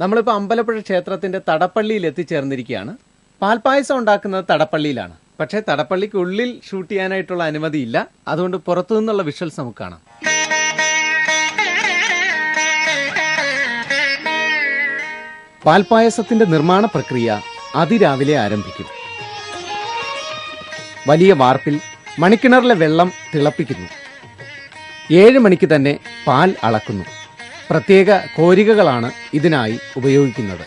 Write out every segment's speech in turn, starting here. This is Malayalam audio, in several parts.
നമ്മളിപ്പോൾ അമ്പലപ്പുഴ ക്ഷേത്രത്തിന്റെ തടപ്പള്ളിയിൽ എത്തിച്ചേർന്നിരിക്കുകയാണ്. പാൽപ്പായസം ഉണ്ടാക്കുന്നത് തടപ്പള്ളിയിലാണ്. പക്ഷേ തടപ്പള്ളിക്ക് ഉള്ളിൽ ഷൂട്ട് ചെയ്യാനായിട്ടുള്ള അനുമതിയില്ല. അതുകൊണ്ട് പുറത്തു നിന്നുള്ള വിഷ്വൽസ് നമുക്ക് കാണാം. പാൽപ്പായസത്തിന്റെ നിർമ്മാണ പ്രക്രിയ അതിരാവിലെ ആരംഭിക്കും. വലിയ വാർപ്പിൽ മണിക്കിണറിലെ വെള്ളം തിളപ്പിക്കുന്നു. ഏഴ് മണിക്ക് തന്നെ പാൽ അളക്കുന്നു. പ്രത്യേക കോരികകളാണ് ഇതിനായി ഉപയോഗിക്കുന്നത്.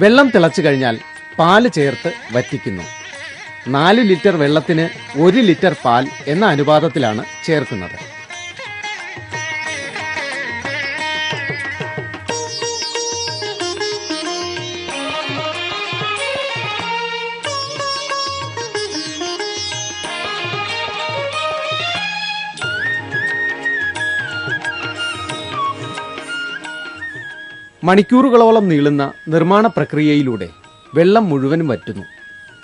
വെള്ളം തിളച്ചു കഴിഞ്ഞാൽ പാൽ ചേർത്ത് വറ്റിക്കുന്നു. നാല് ലിറ്റർ വെള്ളത്തിന് ഒരു ലിറ്റർ പാൽ എന്ന അനുപാതത്തിലാണ് ചേർക്കുന്നത്. മണിക്കൂറുകളോളം നീളുന്ന നിർമ്മാണ പ്രക്രിയയിലൂടെ വെള്ളം മുഴുവനും വറ്റുന്നു.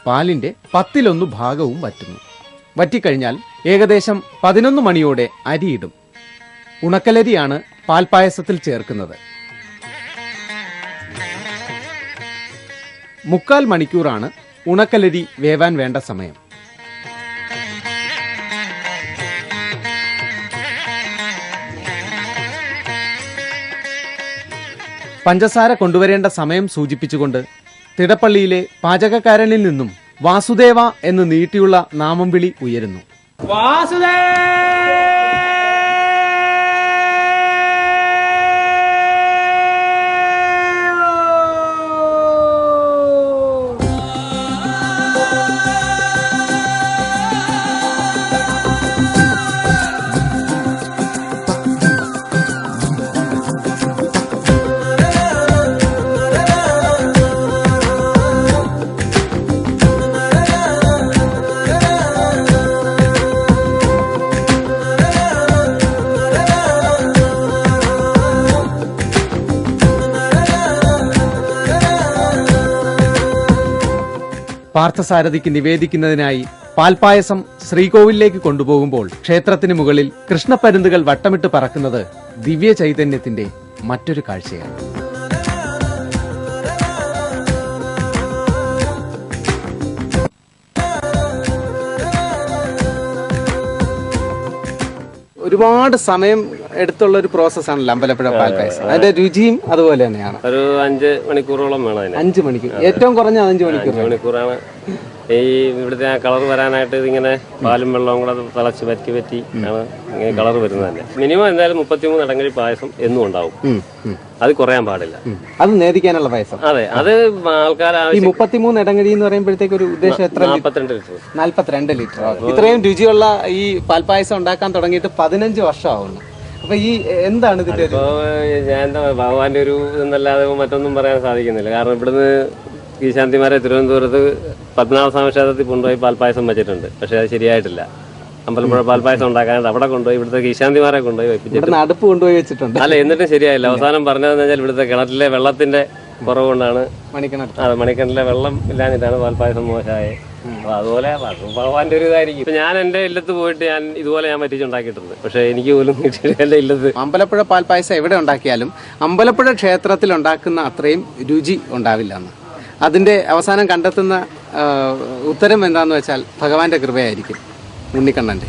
പാലിന്റെ പത്തിലൊന്നു ഭാഗവും വറ്റുന്നു. വറ്റിക്കഴിഞ്ഞാൽ ഏകദേശം പതിനൊന്ന് മണിയോടെ അരിയിടും. ഉണക്കലരിയാണ് പാൽപ്പായസത്തിൽ ചേർക്കുന്നത്. മുക്കാൽ മണിക്കൂറാണ് ഉണക്കലരി വേവാൻ വേണ്ട സമയം. പഞ്ചസാര കൊണ്ടുവരേണ്ട സമയം സൂചിപ്പിച്ചുകൊണ്ട് തിടപ്പള്ളിയിലെ പാചകക്കാരനിൽ നിന്നും വാസുദേവ എന്ന് നീട്ടിയുള്ള നാമം വിളി ഉയരുന്നു. പാർത്ഥസാരഥിക്ക് നിവേദിക്കുന്നതിനായി പാൽപായസം ശ്രീകോവിലേക്ക് കൊണ്ടുപോകുമ്പോൾ ക്ഷേത്രത്തിന് മുകളിൽ കൃഷ്ണപ്പരുന്തുകൾ വട്ടമിട്ട് പറക്കുന്നത് ദിവ്യ ചൈതന്യത്തിന്റെ മറ്റൊരു കാഴ്ചയാണ്. ഒരുപാട് സമയം എടുത്തുള്ള ഒരു പ്രോസസ്സാണല്ലോ അമ്പലപ്പുഴ പാൽപ്പായസം. അതിന്റെ രുചിയും അതുപോലെ തന്നെയാണ്. ഒരു അഞ്ച് മണിക്കൂറോളം വേണം അതിന്. അഞ്ച് മണിക്കൂർ. ഏറ്റവും കുറഞ്ഞ അഞ്ച് മണിക്കൂർ അഞ്ച് മണിക്കൂറാണ്. ഈ ഇവിടുത്തെ ആ കളർ വരാനായിട്ട് ഇതിങ്ങനെ പാലും വെള്ളവും കൂടെ തിളച്ച് പറ്റി പറ്റി ആണ് ഇങ്ങനെ കളർ വരുന്നത്. തന്നെ മിനിമം എന്തായാലും മുപ്പത്തിമൂന്ന് അടങ്ങി പായസം എന്നും ഉണ്ടാവും. അത് കുറയാൻ പാടില്ല. അത് നേദിക്കാനുള്ള പായസം. അതെ അത് ആൾക്കാർ ഈ മുപ്പത്തിമൂന്ന് ഇടങ്ങഴി എന്ന് പറയുമ്പോഴത്തേക്ക് ഒരു ഉദ്ദേശം എത്ര നാൽപ്പത്തിരണ്ട് ലിറ്റർ. നാല്പത്തിരണ്ട് ലിറ്റർ. ഇത്രയും രുചിയുള്ള ഈ പാൽപ്പായസം ഉണ്ടാക്കാൻ തുടങ്ങിയിട്ട് പതിനഞ്ച് വർഷമാവുന്നു. അപ്പൊ ഈ എന്താണ് ഇതിന്റെ ഒരു ഞാൻ എന്താ പറയാ, ഭഗവാന്റെ ഒരു ഇതെന്നല്ലാതെ മറ്റൊന്നും പറയാൻ സാധിക്കുന്നില്ല. കാരണം ഇവിടുന്ന് ഈശാന്തിമാരെ തിരുവനന്തപുരത്ത് പത്മനാഭസ്വാമി ക്ഷേത്രത്തിൽ കൊണ്ടുപോയി പാൽപ്പായസം വെച്ചിട്ടുണ്ട്. പക്ഷെ അത് ശരിയായിട്ടില്ല. അമ്പലപ്പുഴ പാൽപ്പായസം ഉണ്ടാക്കാനായിട്ട് അവിടെ കൊണ്ടുപോയി ഇവിടുത്തെ ഈശാന്തിമാരെ കൊണ്ടുപോയി വെപ്പിച്ചിട്ട്. ഇവിടുന്ന് അടുപ്പ് കൊണ്ടുപോയി വെച്ചിട്ടുണ്ട്. അല്ല എന്നിട്ടും ശരിയായില്ല. അവസാനം പറഞ്ഞതെന്ന് വെച്ചാൽ ഇവിടുത്തെ കിണറ്റിലെ വെള്ളത്തിന്റെ കുറവ് കൊണ്ടാണ് മണിക്കിണർ അതെ മണിക്കിണറ്റിലെ വെള്ളം ഇല്ലാഞ്ഞിട്ടാണ് പാൽപ്പായസം മോശമായത്. അപ്പൊ അതുപോലെ അത് ഭഗവാന്റെ ഒരു ഇതായിരിക്കും. ഇപ്പൊ ഞാൻ എന്റെ ഇല്ലത്ത് പോയിട്ട് ഞാൻ ഇതുപോലെ ഞാൻ പറ്റിച്ചുണ്ടാക്കിയിട്ടുണ്ട്. പക്ഷെ എനിക്ക് പോലും എന്റെ ഇല്ലത്ത് അമ്പലപ്പുഴ പാൽപ്പായസം എവിടെ ഉണ്ടാക്കിയാലും അമ്പലപ്പുഴ ക്ഷേത്രത്തിൽ ഉണ്ടാക്കുന്ന അത്രയും രുചി ഉണ്ടാവില്ല എന്ന് അതിന്റെ അവസാനം കണ്ടെത്തുന്ന ഉത്തരം എന്താന്ന് വെച്ചാൽ ഭഗവാന്റെ കൃപയായിരിക്കും ഉണ്ണിക്കണ്ണന്റെ.